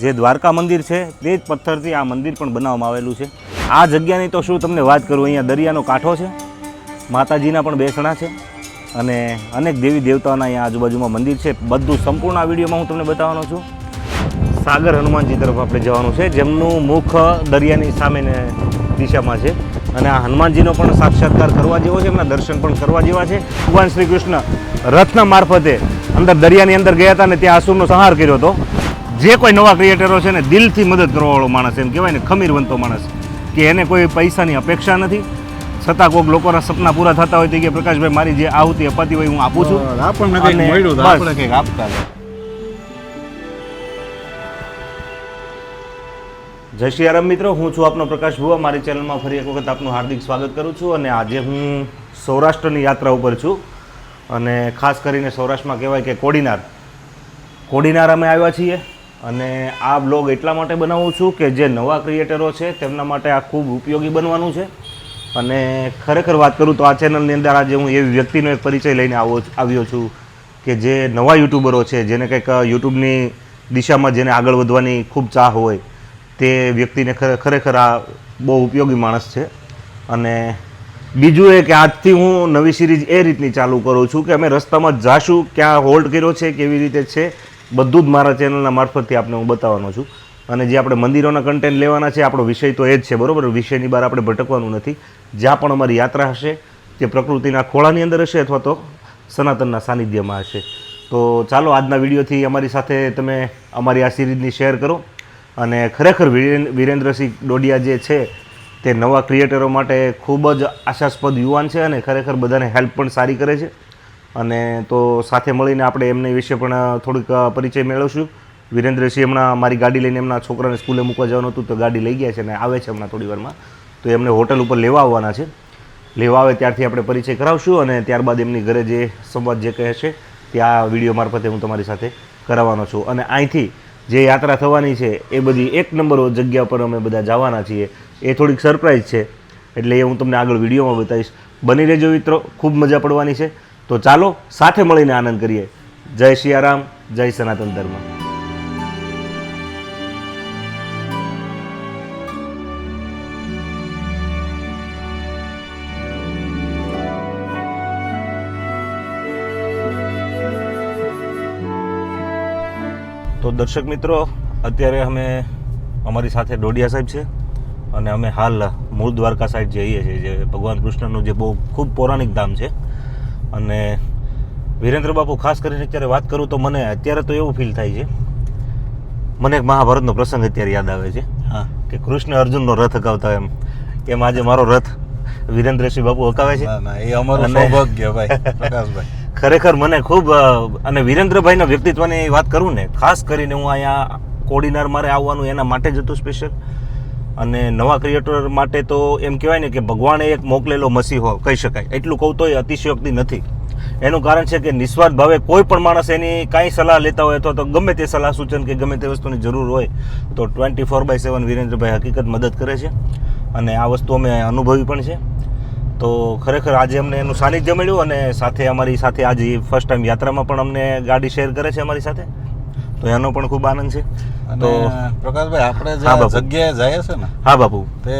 જે દ્વારકા મંદિર છે, તે જ પથ્થરથી આ મંદિર પણ બનાવવામાં આવેલું છે. આ જગ્યાની તો શું તમને વાત કરું, અહીંયા દરિયાનો કાંઠો છે. માતાજીના પણ બેસણા છે અને અનેક દેવી દેવતાઓના અહીંયા આજુબાજુમાં મંદિર છે. બધું સંપૂર્ણ આ વિડીયોમાં હું તમને બતાવવાનો છું. સાગર હનુમાનજી તરફ આપણે જવાનું છે, જેમનું મુખ દરિયાની સામેને દિશામાં છે. અને આ હનુમાનજીનો પણ સાક્ષાત્કાર કરવા જેવો છે, એમના દર્શન પણ કરવા જેવા છે. ભગવાન શ્રી કૃષ્ણ રથના મારફતે અંદર દરિયાની અંદર ગયા હતા અને ત્યાં આસુરનો સંહાર કર્યો હતો. જે કોઈ નવા ક્રિએટરો છે ને દિલથી મદદ કરવાવાળો માણસ એમ કહેવાય ને ખમીરવંતો માણસ કે એને કોઈ પૈસાની અપેક્ષા નથી. છતાં કોઈક લોકોના સપના પૂરા થતા હોય તો કે પ્રકાશભાઈ મારી જે આહુતિ અપાતી હોય હું આપું છું. જય શ્રી રામ મિત્રો હું છું આપનો પ્રકાશ ભુવા. મારી ચેનલમાં ફરી એક વખત આપનું હાર્દિક સ્વાગત કરું છું અને આજે હું સૌરાષ્ટ્રની યાત્રા ઉપર છું. અને ખાસ કરીને સૌરાષ્ટ્રમાં કહેવાય કે કોડીનાર. કોડીનાર અમે આવ્યા છીએ. અને આ બ્લોગ એટલા માટે બનાવું છું કે જે નવા ક્રિએટરો છે તેમના માટે આ ખૂબ ઉપયોગી બનવાનું છે. અને ખરેખર વાત કરું તો આ ચેનલની અંદર આજે હું એવી વ્યક્તિનો એક પરિચય લઈને આવો આવ્યો છું કે જે નવા યુટ્યુબરો છે, જેને કંઈક યુટ્યુબની દિશામાં જેને આગળ વધવાની ખૂબ ચાહ હોય, તે વ્યક્તિને ખરેખર આ બહુ ઉપયોગી માણસ છે. અને બીજું એ કે આજથી હું નવી સિરીઝ એ રીતની ચાલુ કરું છું કે અમે રસ્તામાં જાશું, ક્યાં હોલ્ડ કર્યો છે, કેવી રીતે છે બધું જ મારા ચેનલના મારફતથી આપને હું બતાવવાનો છું. અને જે આપણે મંદિરોના કન્ટેન્ટ લેવાના છે, આપણો વિષય તો એ જ છે, બરાબર? વિષયની બહાર આપણે ભટકવાનું નથી. જ્યાં પણ અમારી યાત્રા હશે તે પ્રકૃતિના ખોળાની અંદર હશે અથવા તો સનાતનના સાનિધ્યમાં હશે. તો ચાલો, આજના વિડીયોથી અમારી સાથે તમે અમારી આ સિરીઝની શેર કરો. અને ખરેખર વિરેન્દ્રસિંહ ડોડિયા જે છે, તે નવા ક્રિએટરો માટે ખૂબ જ આશાસ્પદ યુવાન છે અને ખરેખર બધાને હેલ્પ પણ સારી કરે છે. અને તો સાથે મળીને આપણે એમની વિશે પણ થોડીક પરિચય મેળવશું. વિરેન્દ્રસિંહ હમણાં મારી ગાડી લઈને એમના છોકરાને સ્કૂલે મૂકવા જવાનું હતું, તો ગાડી લઈ ગયા છે અને આવે છે હમણાં થોડી વારમાં. તો એમને હોટલ ઉપર લેવા આવવાના છે. લેવા આવે ત્યારથી આપણે પરિચય કરાવશું અને ત્યારબાદ એમની ઘરે જે સંવાદ જે કહે છે, તે આ વીડિયો મારફતે હું તમારી સાથે કરાવવાનો છું. અને અહીંથી જે યાત્રા થવાની છે, એ બધી એક નંબર જગ્યા પર અમે બધા જવાના છીએ. એ થોડીક સરપ્રાઈઝ છે. એટલે એ હું તમને આગળ વિડીયોમાં બતાવીશ. બની રહેજો મિત્રો, ખૂબ મજા પડવાની છે. તો ચાલો સાથે મળીને આનંદ કરીએ. જય સિયારામ જય સનાતન ધર્મ. તો દર્શક મિત્રો, અત્યારે અમે અમારી સાથે ડોડિયા સાહેબ છે અને અમે હાલ મૂળ દ્વારકા સાઈડ જઈએ છીએ, જે ભગવાન કૃષ્ણનું જે બહુ ખૂબ પૌરાણિક ધામ છે. અને વિરેન્દ્ર બાપુ ખાસ કરીને અત્યારે વાત કરું તો મને અત્યારે તો એવું ફીલ થાય છે. મને એક મહાભારતનો પ્રસંગ અત્યારે યાદ આવે છે. હા. કે કૃષ્ણ અર્જુનનો રથ હકાવતા એમ. એમ આજે મારો રથ વિરેન્દ્રસિંહ બાપુ હકાવે છે. એ અમારું સૌભાગ્ય ભાઈ પ્રકાશભાઈ. ખરેખર મને ખૂબ અને વિરેન્દ્રભાઈના વ્યક્તિત્વની વાત કરું ને ખાસ કરીને હું અહીંયા કોડીનાર મારે આવવાનું એના માટે જ હતું સ્પેશિયલ અને નવા ક્રિએટર માટે તો એમ કહેવાય ને કે ભગવાને એક મોકલેલો મસીહો, કહી શકાય. એટલું કહું તો એ અતિશયોક્તિ નથી. એનું કારણ છે કે નિસ્વાર્થ ભાવે કોઈ પણ માણસ એની કાંઈ સલાહ લેતા હોય અથવા તો ગમે તે સલાહ સૂચન કે ગમે તે વસ્તુની જરૂર હોય, તો ટ્વેન્ટી ફોર બાય સેવન વિરેન્દ્રભાઈ હકીકત મદદ કરે છે. અને આ વસ્તુ અમે અનુભવી પણ છે. તો ખરેખર આજે અમને એનું સાનિધ્ય મળ્યું અને સાથે અમારી સાથે આજે ફર્સ્ટ ટાઈમ યાત્રામાં પણ અમને ગાડી શેર કરે છે અમારી સાથે. તો એનો પણ ખૂબ આનંદ છે તો પ્રકાશભાઈ આપણે જે. જગ્યાએ જઈએ છે ને હા બાપુ તે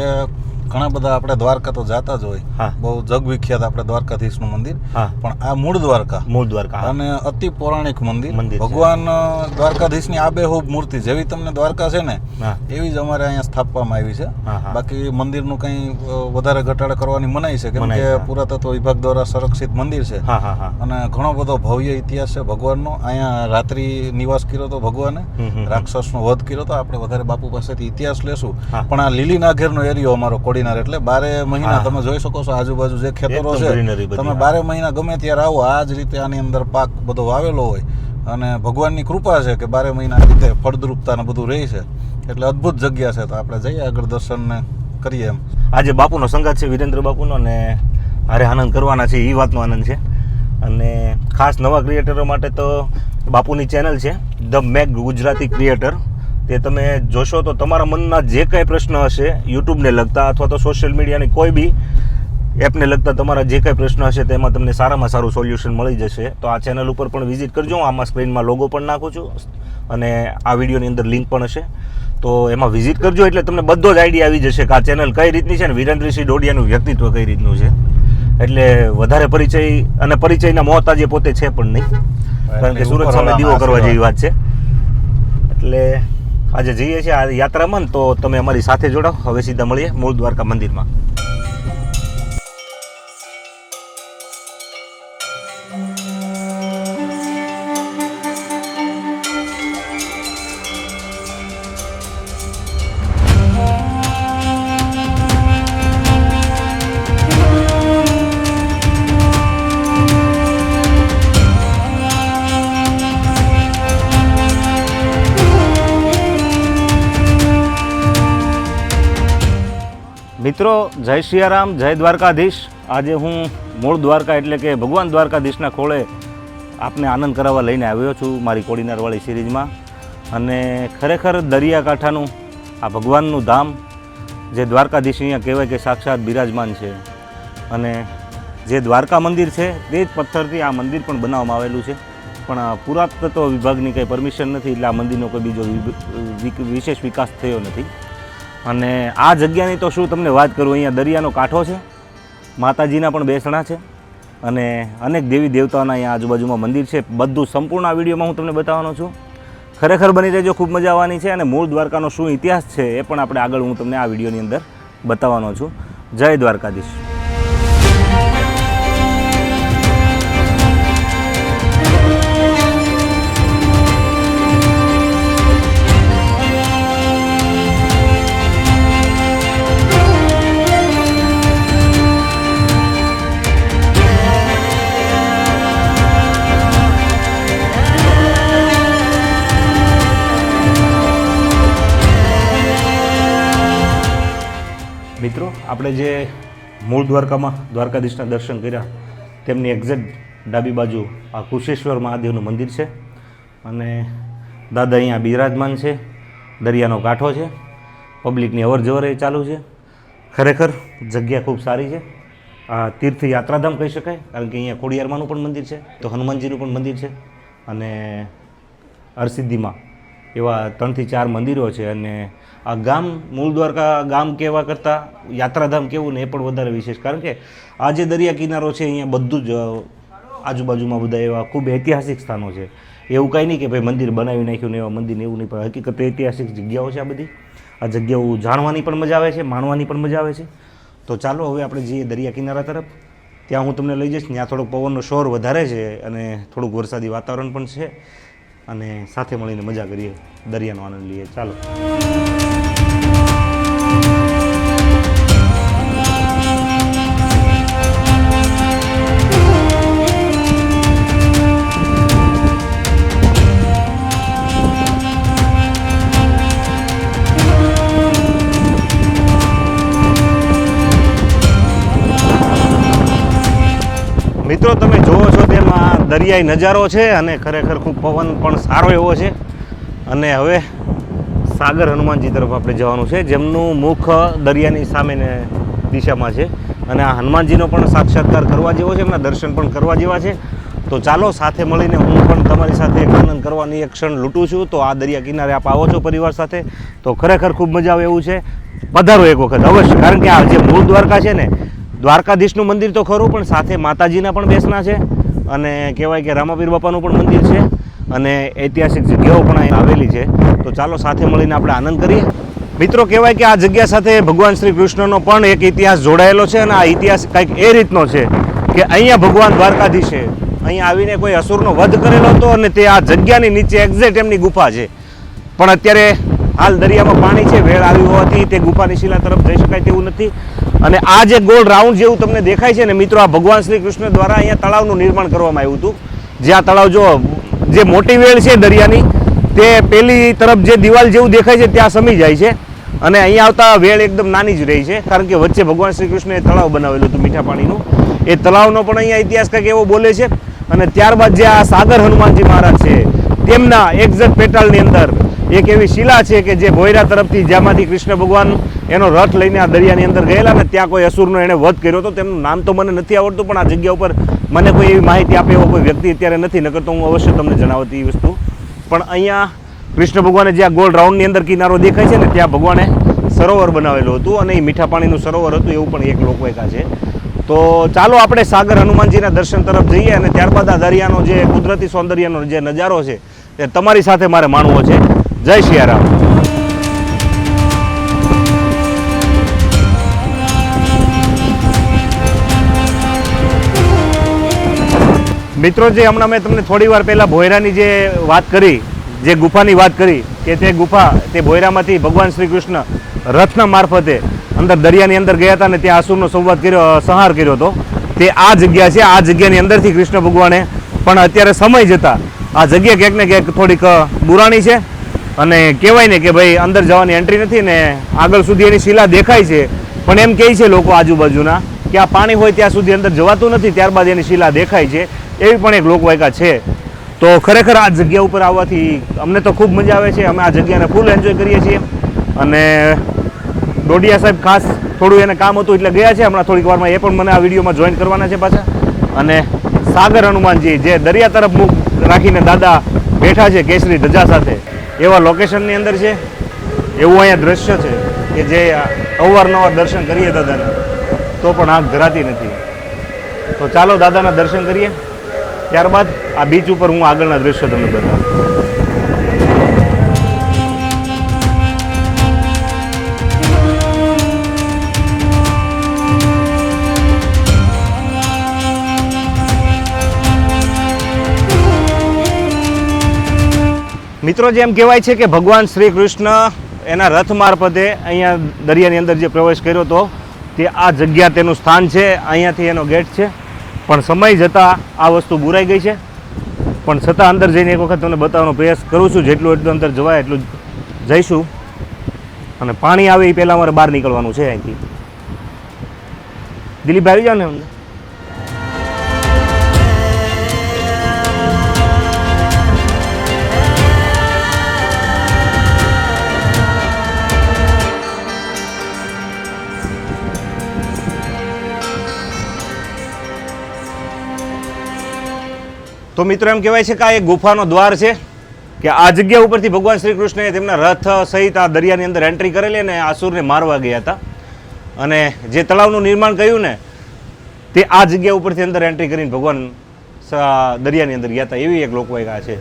ઘણા બધા આપણે દ્વારકા તો જાતા જ હોય. બહુ જગવિખ્યાત આપણે દ્વારકાધીશનું મંદિર. પણ આ મૂળ દ્વારકા. મૂળ દ્વારકા અને અતિ પૌરાણિક મંદિર. ભગવાન અ, દ્વારકાધીશની આબેહૂબ મૂર્તિ જેવી તમને દ્વારકા છે ને એવી જ અમારે અહીંયા સ્થાપવામાં આવી છે. બાકી મંદિરનું કઈ વધારે ઘટાડો કરવાની મનાઈ છે. કેમ કે પુરાતત્વ વિભાગ દ્વારા સંરક્ષિત મંદિર છે. અને ઘણો બધો ભવ્ય ઇતિહાસ છે ભગવાનનો. અહીંયા રાત્રિ નિવાસ કર્યો હતો ભગવાને. રાક્ષસનો વધ કર્યો હતો આપણે વધારે બાપુ પાસેથી ઇતિહાસ લેશું. પણ આ લીલી નાઘેરનો એરિયો અમારો કોડીનાર એટલે બારે મહિના તમે જોઈ શકો છો આજુબાજુ જે ખેતરો છે તમે બારે મહિના ગમે ત્યારે આવો આ જ રીતે આની અંદર પાક બધો વાવેલો હોય. અને ભગવાનની કૃપા છે કે બારે મહિના રીતે ફળદ્રુપતા ને બધું રહે છે. એટલે અદ્ભુત જગ્યા છે તો આપણે જઈએ આગળ દર્શન ને કરીએ એમ. આજે બાપુનો સંગાત છે વિરેન્દ્ર બાપુનો અને હારે આનંદ કરવાના છે એ વાતનો આનંદ છે. અને ખાસ નવા ક્રિએટરો માટે તો બાપુની ચેનલ છે ધ મેગ ગુજરાતી ક્રિએટર તે તમે જોશો તો તમારા મનના જે કંઈ પ્રશ્ન હશે યુટ્યુબને લગતા અથવા તો સોશિયલ મીડિયાની કોઈ બી એપને લગતા તમારા જે કંઈ પ્રશ્ન હશે તેમાં તમને સારામાં સારું સોલ્યુશન મળી જશે. તો આ ચેનલ ઉપર પણ વિઝિટ કરજો. હું આમાં સ્ક્રીનમાં લોગો પણ નાખું છું. અને આ વિડીયોની અંદર લિંક પણ હશે. તો એમાં વિઝિટ કરજો એટલે તમને બધો જ આઈડિયા આવી જશે કે આ ચેનલ કઈ રીતની છે ને વિરેન્દ્રસિંહ ડોડિયાનું વ્યક્તિત્વ કઈ રીતનું છે. એટલે વધારે પરિચય અને પરિચયના મોત આજે પોતે છે પણ નહીં. કારણ કે સુરત સામે દીવો કરવા જેવી વાત છે. એટલે આજે જઈએ છીએ આ યાત્રામાં તો તમે અમારી સાથે જોડાઓ. હવે સીધા મળીએ મૂળ દ્વારકા મંદિરમાં. મિત્રો, જય સિયારામ, જય દ્વારકાધીશ. આજે હું મૂળ દ્વારકા એટલે કે ભગવાન દ્વારકાધીશના ખોળે આપને આનંદ કરાવવા લઈને આવ્યો છું મારી કોડીનારવાળી સિરીઝમાં. અને ખરેખર દરિયાકાંઠાનું, આ ભગવાનનું ધામ, જે દ્વારકાધીશ અહીંયા કહેવાય કે સાક્ષાત બિરાજમાન છે. અને જે દ્વારકા મંદિર છે, તે જ પથ્થરથી આ મંદિર પણ બનાવવામાં આવેલું છે. પણ પુરાતત્વ વિભાગની કંઈ પરમિશન નથી, એટલે આ મંદિરનો કોઈ બીજો વિશેષ વિકાસ થયો નથી. અને આ જગ્યાની તો શું તમને વાત કરું, અહીંયા દરિયાનો કાંઠો છે, માતાજીના પણ બેસણા છે અને અનેક દેવી દેવતાઓના અહીંયા આજુબાજુમાં મંદિર છે. બધું સંપૂર્ણ આ વિડીયોમાં હું તમને બતાવવાનો છું. ખરેખર બની રહેજો, ખૂબ મજા આવવાની છે અને મૂળ દ્વારકાનો શું ઇતિહાસ છે એ પણ આપણે આગળ હું તમને આ વિડીયોની અંદર બતાવવાનો છું. જય દ્વારકાધીશ. મિત્રો, આપણે જે મૂળ દ્વારકામાં દ્વારકાધીશના દર્શન કર્યા, તેમની એક્ઝેક્ટ ડાબી બાજુ આ કુશેશ્વર મહાદેવનું મંદિર છે અને દાદા અહીંયા બિરાજમાન છે, દરિયાનો કાંઠો છે, પબ્લિકની અવર જવર એ ચાલુ છે. ખરેખર જગ્યા ખૂબ સારી છે. આ તીર્થ યાત્રાધામ કહી શકાય, કારણ કે અહીંયા ખોડિયારમાંનું પણ મંદિર છે, તો હનુમાનજીનું પણ મંદિર છે અને હરસિદ્ધિમાં એવા ત્રણથી ચાર મંદિરો છે અને આ ગામ મૂળ દ્વારકા ગામ કહેવા કરતાં યાત્રાધામ કેવું ને એ પણ વધારે વિશેષ. કારણ કે આ જે દરિયા કિનારો છે, અહીંયા બધું જ આજુબાજુમાં બધા એવા ખૂબ ઐતિહાસિક સ્થાનો છે. એવું કાંઈ નહીં કે ભાઈ મંદિર બનાવી નાખ્યું ને એવા મંદિર એવું નહીં, પણ હકીકત ઐતિહાસિક જગ્યાઓ છે આ બધી. આ જગ્યાઓ જાણવાની પણ મજા આવે છે, માણવાની પણ મજા આવે છે. તો ચાલો હવે આપણે જઈએ દરિયા કિનારા તરફ. ત્યાં હું તમને લઈ જઈશ. ત્યાં થોડોક પવનનો શોર વધારે છે અને થોડુંક વરસાદી વાતાવરણ પણ છે. અને સાથે મળીને મજા કરીએ દરિયાનો આનંદ લઈએ. ચાલો. દરિયાઈ નજારો છે અને ખરેખર ખૂબ પવન પણ સારો એવો છે. અને હવે સાગર હનુમાનજી તરફ આપણે જવાનું છે, જેમનું મુખ દરિયાની સામેને દિશામાં છે. અને આ હનુમાનજીનો પણ સાક્ષાત્કાર કરવા જેવો છે, એમના દર્શન પણ કરવા જેવા છે. તો ચાલો સાથે મળીને હું પણ તમારી સાથે એક આનંદ કરવાની એક ક્ષણ લૂંટું છું. તો આ દરિયા કિનારે આપ આવો છો પરિવાર સાથે. તો ખરેખર ખૂબ મજા આવે એવું છે. પધારો એક વખત અવશ્ય, કારણ કે આ જે મૂળ દ્વારકા છે ને, દ્વારકાધીશનું મંદિર તો ખરું, પણ સાથે માતાજીના પણ બેસના છે. અને કહેવાય કે રામાપીર બાપાનું પણ મંદિર છે અને ઐતિહાસિક જગ્યાઓ પણ અહીં આવેલી છે. તો ચાલો સાથે મળીને આપણે આનંદ કરીએ. મિત્રો, કહેવાય કે આ જગ્યા સાથે ભગવાન શ્રી કૃષ્ણનો પણ એક ઇતિહાસ જોડાયેલો છે અને આ ઇતિહાસ કંઈક એ રીતનો છે કે અહીંયા ભગવાન દ્વારકાધીશે અહીંયા આવીને કોઈ અસુરનો વધ કરેલો હતો અને તે આ જગ્યાની નીચે એક્ઝેક્ટ એમની ગુફા છે. પણ અત્યારે હાલ દરિયામાં પાણી છે, વેળ આવી હોવાથી તે ગુફાની શિલા તરફ જઈ શકાય તેવું નથી. અને આ જે ગોળ રાઉન્ડ જેવું તમને દેખાય છે ને, મિત્રો, આ ભગવાન શ્રી કૃષ્ણ દ્વારા અહીંયા તળાવનું નિર્માણ કરવામાં આવ્યું હતું. જે આ તળાવ જો જે મોટી વેળ છે દરિયાની, તે પેલી તરફ જે દિવાલ જેવું દેખાય છે, ત્યાં સમી જાય છે. અને અહીંયા આવતા વેળ એકદમ નાની જ રહી છે, કારણ કે વચ્ચે ભગવાન શ્રી કૃષ્ણએ તળાવ બનાવેલું હતું, મીઠા પાણીનું. એ તળાવનો પણ અહીંયા ઇતિહાસ કંઈક એવો બોલે છે. અને ત્યારબાદ જે આ સાગર હનુમાનજી મહારાજ છે, તેમના એક્ઝેક્ટ પેટાળની અંદર એક એવી શિલા છે કે જે ભોયરા તરફથી જ્યાંમાંથી કૃષ્ણ ભગવાન એનો રથ લઈને આ દરિયાની અંદર ગયેલા ને ત્યાં કોઈ અસુરનો એણે વધ કર્યો હતો તેમનું નામ તો મને નથી આવડતું, પણ આ જગ્યા ઉપર મને કોઈ એવી માહિતી આપે એવો કોઈ વ્યક્તિ અત્યારે નથી, નકર તો હું અવશ્ય તમને જણાવતી એ વસ્તુ. પણ અહીંયા કૃષ્ણ ભગવાને જે આ ગોળ રાઉન્ડની અંદર કિનારો દેખાય છે ને, ત્યાં ભગવાને સરોવર બનાવેલું હતું અને એ મીઠા પાણીનું સરોવર હતું, એવું પણ એક લોકવાયકા છે. તો ચાલો આપણે સાગર હનુમાનજીના દર્શન તરફ જઈએ અને ત્યારબાદ આ દરિયાનો જે કુદરતી સૌંદર્યનો જે નજારો છે, એ તમારી સાથે મારે માણવો છે. જય સિયારામ મિત્રો, જે હમણાં મેં તમને થોડી વાર પહેલાં ભોયરાની જે વાત કરી, જે ગુફાની વાત કરી, કે તે ગુફા, તે ભોયરામાંથી ભગવાન શ્રી કૃષ્ણ રથના મારફતે અંદર દરિયાની અંદર ગયા હતા અને ત્યાં આસુરનો સંવાદ કર્યો સંહાર કર્યો હતો. તે આ જગ્યા છે, આ જગ્યાની અંદરથી કૃષ્ણ ભગવાને પણ અત્યારે સમય જતાં આ જગ્યા ક્યાંક ને ક્યાંક થોડીક બુરાણી છે. અને કહેવાય ને કે ભાઈ, અંદર જવાની એન્ટ્રી નથી ને આગળ સુધી એની શિલા દેખાય છે. પણ એમ કહે છે લોકો આજુબાજુના કે આ પાણી હોય ત્યાં સુધી અંદર જવાતું નથી, ત્યારબાદ એની શિલા દેખાય છે. એવી પણ એક લોકવાયકા છે. તો ખરેખર આ જગ્યા ઉપર આવવાથી અમને તો ખૂબ મજા આવે છે. અમે આ જગ્યાને ફૂલ એન્જોય કરીએ છીએ. અને ડોડિયા સાહેબ ખાસ થોડું એને કામ હતું એટલે ગયા છે. હમણાં થોડીક વારમાં એ પણ મને આ વિડીયોમાં જોઈન કરવાના છે પાછા. અને સાગર હનુમાનજી જે દરિયા તરફ મુખ રાખીને દાદા બેઠા છે કેસરી ધજા સાથે, એવા લોકેશનની અંદર છે. એવું અહીંયા દ્રશ્ય છે કે જે અવારનવાર દર્શન કરીએ દાદાને, તો પણ આંખ ધરાતી નથી. તો ચાલો દાદાના દર્શન કરીએ. ત્યારબાદ આ બીચ ઉપર હું આગળના દ્રશ્યો તમને બતાવું. મિત્રો, જેમ કહેવાય છે કે ભગવાન શ્રી કૃષ્ણ એના રથ મારફતે અહીંયા દરિયાની અંદર જે પ્રવેશ કર્યો હતો તે આ જગ્યા તેનું સ્થાન છે. અહીંયાથી એનો ગેટ છે. પણ સમય જતાં આ વસ્તુ બુરાઈ ગઈ છે. પણ છતાં અંદર જઈને એક વખત તમને બતાવવાનો પ્રયાસ કરું છું, જેટલું એટલું અંદર જવાય એટલું જઈશું. અને પાણી આવે એ પહેલાં અમારે બહાર નીકળવાનું છે અહીંથી. દિલીપ આવી જાઓ ને અંદર તો મિત્રો એમ કહેવાય છે કે આ એક ગુફાનો દ્વાર છે કે આ જગ્યા ઉપરથી ભગવાન શ્રી કૃષ્ણએ તેમના રથ સહિત આ દરિયાની અંદર એન્ટ્રી કરેલી અને આસુરને મારવા ગયા હતા. અને જે તળાવનું નિર્માણ કર્યું ને, તે આ જગ્યા ઉપરથી અંદર એન્ટ્રી કરીને ભગવાન દરિયાની અંદર ગયા હતા. એવી એક લોકવાયકા છે.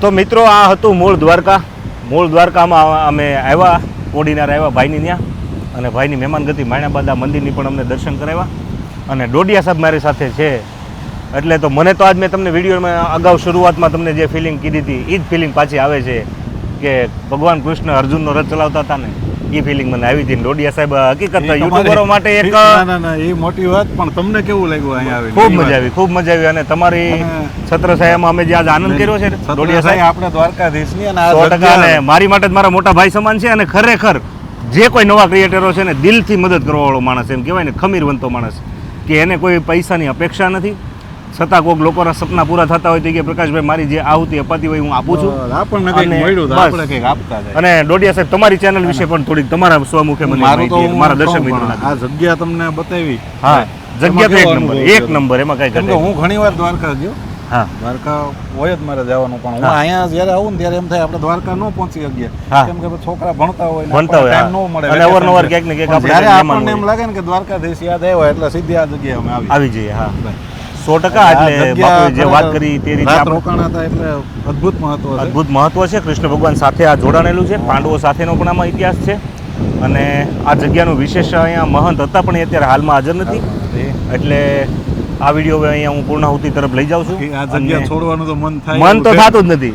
તો મિત્રો, આ હતું મૂળ દ્વારકા. મૂળ દ્વારકામાં અમે આવ્યા ઓડીનાર આવ્યા ભાઈની ત્યાં. અને ભાઈની મહેમાનગતિ માણ્યા બાદ આ મંદિરની પણ અમને દર્શન કરાવ્યા. અને ડોડિયા સાહેબ મારી સાથે છે. એટલે તો મને તો આજ મેં તમને વિડીયોમાં અગાઉ શરૂઆતમાં તમને જે ફિલિંગ કીધી હતી એ જ ફિલિંગ પાછી આવે છે કે ભગવાન કૃષ્ણ અર્જુનનો રથ ચલાવતા હતા ને. એ ફિલિંગ મને આવી હતી ડોડિયા સાહેબ હકીકત યુટ્યુબરો માટે એક ના ના એ મોટી વાત પણ તમને કેવું લાગ્યું અહીંયા આવી ખૂબ મજા આવી ખૂબ મજા આવી અને તમારી છત્ર સાહેબ અમે જે આજ આનંદ કર્યો છે ડોડિયા સાહેબ? આપણે દ્વારકાધીશની અને સો ટકા અને મારી માટે જ મારા મોટા ભાઈ સમાન છે અને ખરેખર જે કોઈ નવા ક્રિએટરો છે ને દિલથી મદદ કરવાવાળો માણસ એમ કહેવાય ને ખમીર બનતો માણસ કે એને કોઈ પૈસાની અપેક્ષા નથી. છતાં કોઈક લોકોના સપના પૂરા થતા હોય તો કે પ્રકાશભાઈ મારી જે આહુતિ અપાતી હોય હું આપું છું. અને મળ્યું બસ. આપણે કંઈક આપતા જાય. અને ડોડિયા સાહેબ તમારી ચેનલ વિશે પણ થોડીક તમારા સ્વમુખે મને મારું તો મારા દર્શક મિત્રો આ જગ્યા તમને બતાવી. હા જગ્યા તો એક નંબર એક નંબર એમાં કઈ ઘટે હું ઘણી વાર દ્વારકા ગયો. હા. દ્વારકા હોય જ મારે જવાનું પણ હું અહીંયા જ્યારે આવું ને ત્યારે એમ થાય આપણે દ્વારકા ન પહોંચી શકીએ. કેમ કે છોકરા ભણતા હોય ભણતા હોય, ન મળે. અને અવારનવાર ક્યાંક ને ક્યાંક આપણે એમ લાગે ને કે દ્વારકાધીશ યાદ આવ્યો એટલે સીધી આ જગ્યાએ અમે આવી જઈએ હા. બસ. સો ટકા એટલે બાપુએ જે વાત કરી તે રીતે રોકાણ હતા એટલે અદ્ભુત મહત્વ અદભુત અદ્ભુત મહત્વ છે. કૃષ્ણ ભગવાન સાથે આ જોડાણેલું છે. પાંડવો સાથેનો પણ આમાં ઇતિહાસ છે. અને આ જગ્યાનું વિશેષ અહીંયા મહંત હતા પણ એ અત્યારે હાલમાં હાજર નથી. એટલે આ વીડિયો અહીંયા હું પૂર્ણાહુતિ તરફ લઈ જાઉં છું આ જગ્યા છોડવાનું તો મન થાય મન તો થતું જ નથી.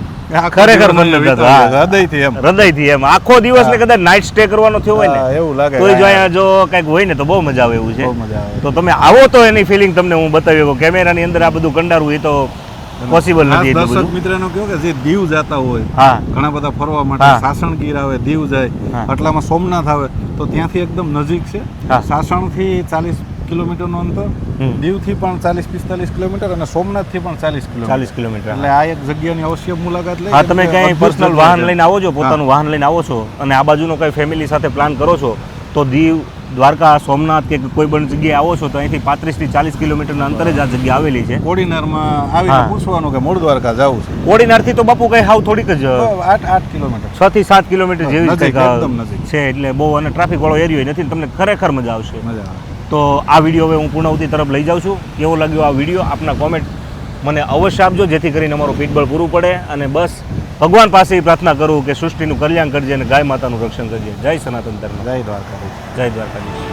ખરેખર મન નથી થતું. હૃદયથી એમ. હૃદયથી એમ. આખો દિવસ ને કદાચ નાઇટ સ્ટે કરવાનો થયો હોય ને એવું લાગે. તો જો અહીંયા જો કંઈક હોય ને તો બહુ મજા આવે એવું છે. તો તમે આવો તો એની ફિલિંગ તમને હું બતાવી શકું કેમેરાની અંદર આ બધું કંડારવું એ તો પોસિબલ નથી દર્શક મિત્રનો કહ્યું કે જે દીવ જતા હોય હા. ઘણા બધા ફરવા માટે માટે સાસણગીર આવે દીવ જાય. આટલામાં સોમનાથ આવે તો ત્યાંથી એકદમ નજીક છે. સાસણ સાસણથી ચાલીસ કિલોમીટરનું અંતર. દીવથી પણ ચાલીસ પિસ્તાલીસ કિલોમીટર અને સોમનાથથી પણ ચાલીસ કિલોમીટર. ચાલીસ કિલોમીટર એટલે આ એક જગ્યાની અવશ્ય મુલાકાત લઈ હા તમે ક્યાંય પર્સનલ વાહન લઈને આવો છો પોતાનું વાહન લઈને આવો છો અને આ બાજુનો કઈ ફેમિલી સાથે પ્લાન કરો છો તો દીવ દ્વારકા સોમનાથ કે કોઈ પણ જગ્યાએ આવો છો તો અહીંથી પાંત્રીસથી ચાલીસ કિલોમીટરના અંતરે જ આ જગ્યા આવેલી છે. કોડીનારમાં આવી. પૂછવાનું કે મૂળ દ્વારકા જવું છે? કોડીનારથી તો બાપુ કઈ હાવ થોડીક જ આઠ આઠ કિલોમીટર. છ થી સાત કિલોમીટર જેવી. છે એટલે બહુ અને ટ્રાફિક વાળો એરિયો નથી તમને ખરેખર મજા આવશે. મજા આવે. તો આ વીડિયો હવે હું પૂર્ણાવતી તરફ લઈ જાઉં છું. કેવો લાગ્યો આ વીડિયો? આપના કોમેન્ટ મને અવશ્ય આપજો જેથી કરીને અમારું પીઠબળ પૂરું પડે અને બસ ભગવાન પાસે પ્રાર્થના કરું કે સૃષ્ટિનું કલ્યાણ કરજે અને ગાય માતાનું રક્ષણ કરજે. જય સનાતન ધર્મ. જય દ્વારકા જય દ્વારકાધીશ.